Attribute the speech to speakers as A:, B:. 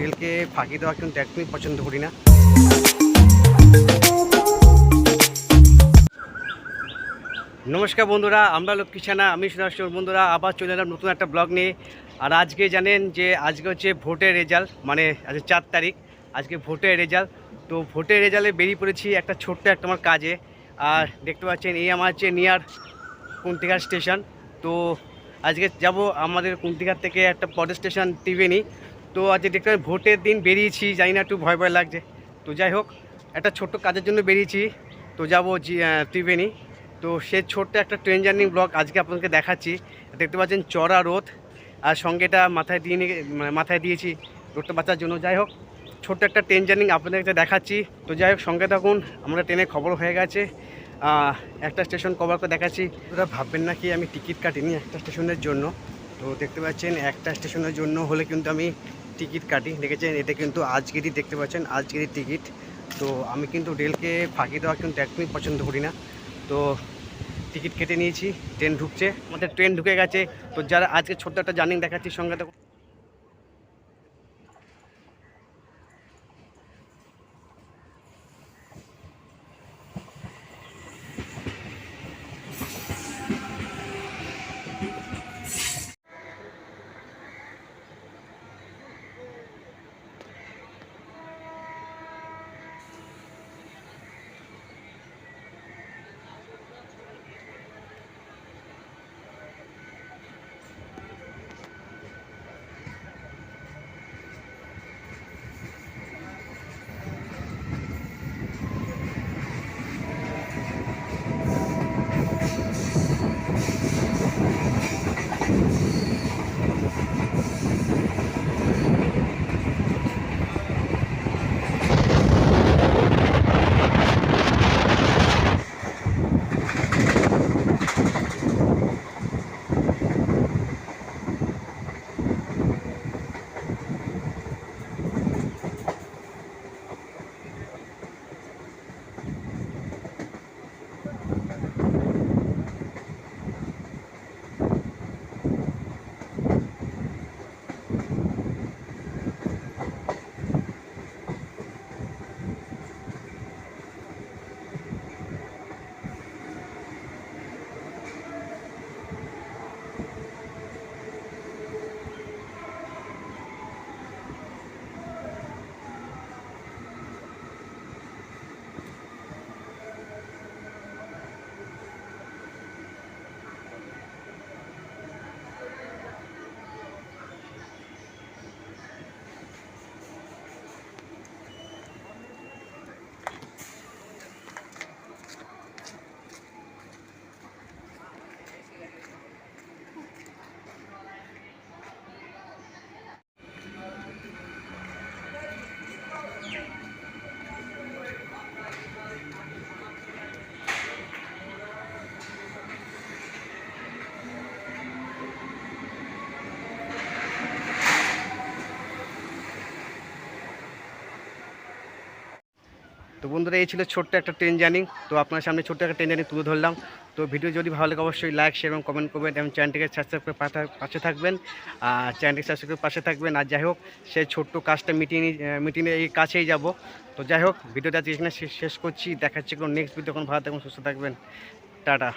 A: রেলকে ফাঁকি দেওয়া কিন্তু একদমই পছন্দ করি না। নমস্কার বন্ধুরা, আমরা লক্ষ্মীছানা আমি সুরাষ্টর বন্ধুরা, আবার চলে এলাম নতুন একটা ব্লগ নিয়ে। আর আজকে জানেন যে আজকে হচ্ছে ভোটের রেজাল্ট মানে আজকে চার তারিখ, আজকে ভোটের রেজাল্ট। তো ভোটের রেজাল্টে বেরিয়ে পড়েছি একটা ছোট্ট একটা আমার কাজে। আর দেখতে পাচ্ছেন, এই আমার হচ্ছে নিয়ার কুন্তিঘাট স্টেশন। তো আজকে যাব আমাদের কুন্তিঘাট থেকে একটা পরের স্টেশন টিভেনি তো আজকে দেখতে ভোটের দিন বেরিয়েছি, জানি না একটু ভয় ভয় লাগছে। তো যাই হোক, একটা ছোট্ট কাজের জন্য বেরিয়েছি। তো যাব ত্রিবেণী। তো সে ছোট্ট একটা ট্রেন জার্নি ব্লগ আজকে আপনাদেরকে দেখাচ্ছি। দেখতে পাচ্ছেন চড়া রোদ, আর সঙ্গে এটা মাথায় দিয়ে মানে মাথায় দিয়েছি রোদটা বাঁচার জন্য। যাই হোক, ছোট্ট একটা ট্রেন জার্নি আপনাদেরকে দেখাচ্ছি। তো যাই হোক, সঙ্গে থাকুন, আমরা ট্রেনে খবর হয়ে গেছে। একটা স্টেশন কভার করে দেখাচ্ছি। ওরা ভাববেন না কি আমি টিকিট কাটিনি একটা স্টেশনের জন্য। তো দেখতে পাচ্ছেন, একটা স্টেশনের জন্য হলে কিন্তু আমি টিকিট কাটি দেখেছেন এটা কিন্তু আজকেরই দেখতে পাচ্ছেন আজকেরই টিকিট। তো আমি কিন্তু রেলকে ফাঁকি দেওয়া কিন্তু একদমই পছন্দ করি না। তো টিকিট কেটে নিয়েছি, ট্রেন ঢুকছে, আমাদের ট্রেন ঢুকে গেছে। তো যারা আজকে ছোট্ট একটা জার্নি দেখাচ্ছি সঙ্গে থাকুন। তো বন্ধুরা, এই ছিল ছোট্ট একটা ট্রেন জার্নি তো আপনার সামনে ছোট্ট একটা ট্রেন জার্নি তুলে ধরলাম। তো ভিডিও যদি ভালো লাগে, অবশ্যই লাইক শেয়ার এবং কমেন্ট করবেন এবং চ্যানেলটিকে সাবস্ক্রাইব করে পাশে থাকবেন। আর চ্যানেলটিকে সাবস্ক্রাইব করে পাশে থাকবেন। আর যাই হোক, সেই ছোট্ট কাজটা মিটিয়ে মিটিংয়ে এই কাছেই যাব। তো যাই হোক ভিডিওটা আজকে এখানে শেষ- করছি। দেখাচ্ছি কোনো নেক্সট ভিডিও তখন ভালো থাকবেন, সুস্থ থাকবেন। টাটা।